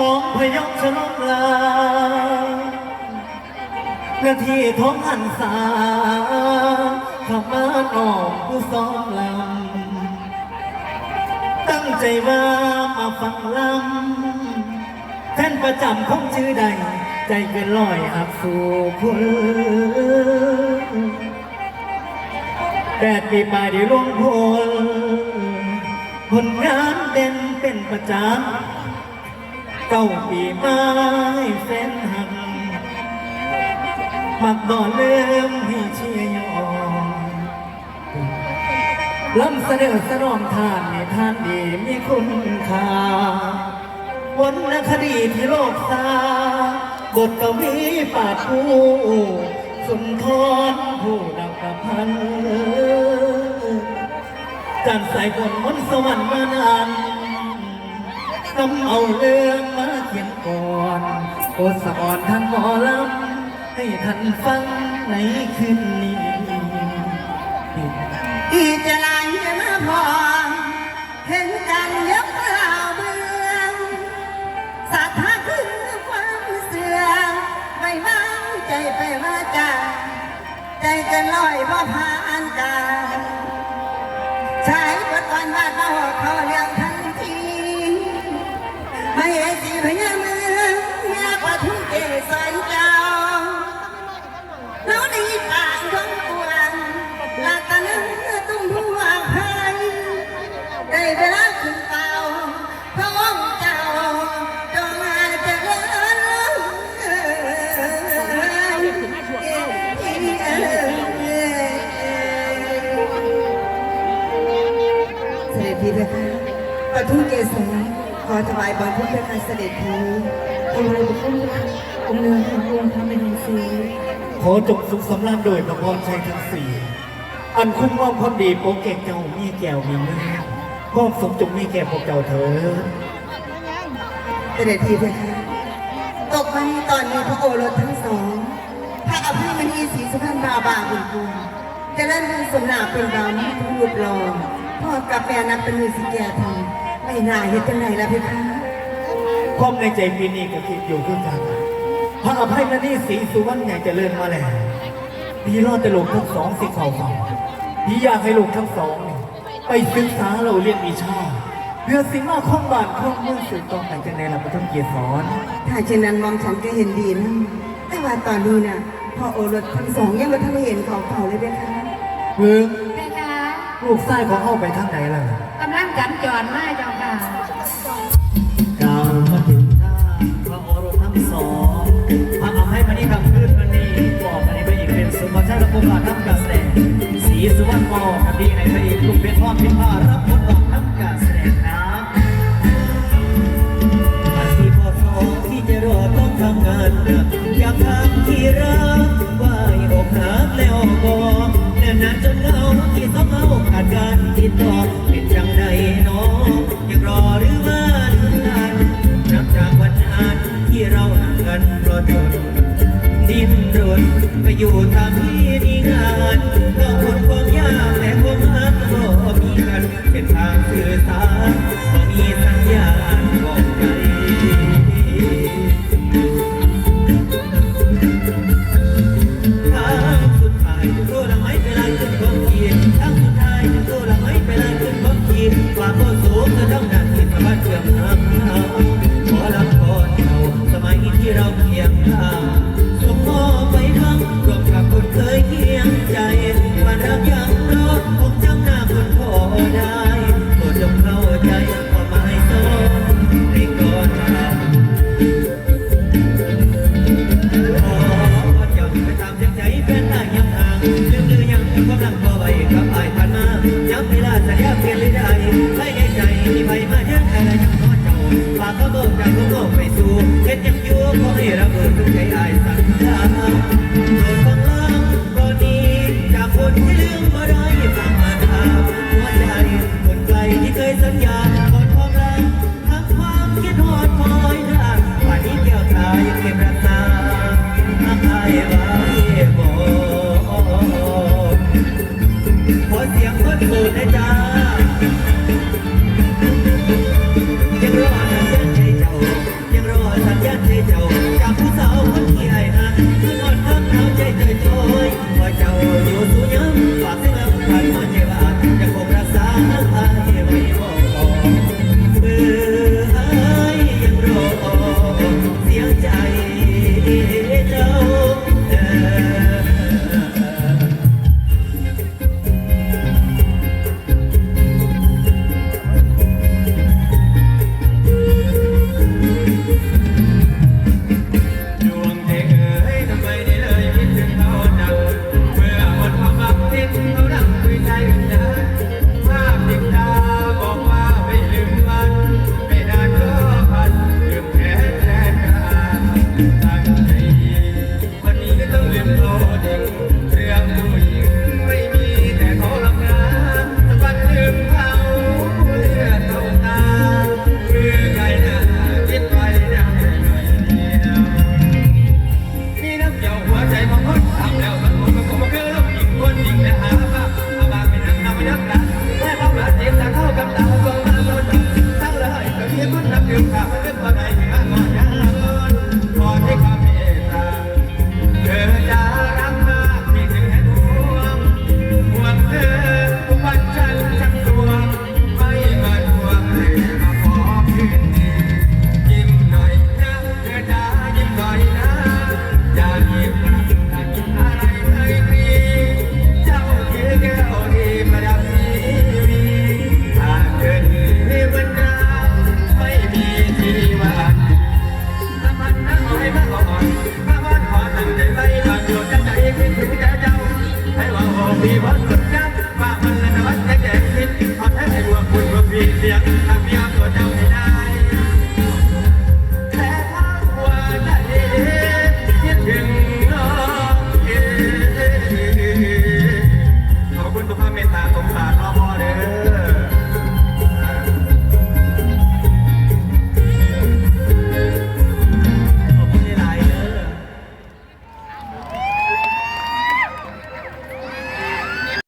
มองพยองฉลองลาหน้าที่ท้องหันษาขับมาออกผู้ซ้อมลำ ตั้งใจว่ามาฟังลำแทนประจำของชื่อใด ใจเกินลอยอักสู่คุณแปดปีปลายได้ร่วงพลผลงานเด่นเป็นประจำ เก้าปีมาให้นหักมักบ่เลื่อมให้เชียร์ยอล้ำเสนอสนองทานในทานดีมีคุณค่าวรรณคดีที่โลกสาบทกวีปาดผู้สุนทรผู้ดังประพันธ์จันสายฝนมนสวรรค์มานาน นำเอาเรื่องมาเขียนก่อนโปรดสอนทานหมอลำให้ท่านฟังในคืนนี้อีจะลายจะมาพอเห็นกันยกเล่าเบืองศรัทธาขึ้นความเสื่อมไม่วางใจไปว่าจาใจเกันลอยเพาผ่านกาใช้บทวันวาดมาหอเขาเรื่องทันที ไม่ไอ้สีพญาเมืองยากกว่าทุ่งเกสรเจ้าแล้วในป่าท้องกวางลาตานั้นตุ้มผู้วางพายได้เวลาขึ้นเป่าพระองค์เจ้าจงมาเจริญเสด็จพี่เพคะปทุมเกศร ขอถวายบังคมเพคะเสด็จพี่องค์อะไรบุคคลองค์เนืองขององค์ทำเป็นหนังสือขอจงสุขสำราญโดยพระพรชัยทั้งสี่อันคุ้มความความดีโปรเกกเจ้ามีแก้วมีเนื้อความสมจงมีแก่พวกเจ้าเถิดเสด็จพี่เพคะตกมาตอนนี้พระโอรสทั้งสองพระอภัยมณีศรีสุพรรณบาบาบุญกุลจะเล่นเป็นสมนาเป็นดาวมีทุกรูปรอพ่อกับแม่นับเป็นมือสิแก่ทำ ไม่น่าเห็นจังไหนล่ะเพคะ ความในใจปีนี้ก็คิดอยู่คือกันพระอภัยมณีศรีสุวรรณใหญ่เจริญมาแล้วพี่รอดแต่ลูกทั้งสองสิเขาฟังพี่อยากให้ลูกทั้งสองนี่ไปศึกษาเราเรียนวิชาเพื่อสิ่งมาข้องบ้านข้องเมืองสืบต่อไปจังในเราไม่ต้องเกียรติสอนถ้าเช่นนั้นมอมฉันก็เห็นดีนะแต่ว่าตอนนี้นะพ่อโอรสทั้งสองยังไม่ทันได้เห็นเขาเขาเลยเพคะเมืองแม่คะ ลูกไส้ของเข้าไปทางไหนล่ะกำลังจันจรมาเจ้าค่ะกล่าวมาถึงท่าพระโอรสทั้งสองพระอภัยมณีคำขึ้นวันนี้บอกอันนี้ไปอีกเป็นสุภาชัยและภูมิทำการแสดงสีสุวรรณมอคดีในพระเอกลูกเป็นพ่อพิมพารับบทบาททำการแสดงน้ำอันที่พอสองที่จะรอต้องทำงานหนักอยากทำที่รัก รนก็อยู่ตามที่มีงานก็คนความยากแต่ความหาก็มีกันเป็นทางสื่อสารก็มีสัญญา ตาสงสารพ่อพ่อเด้อ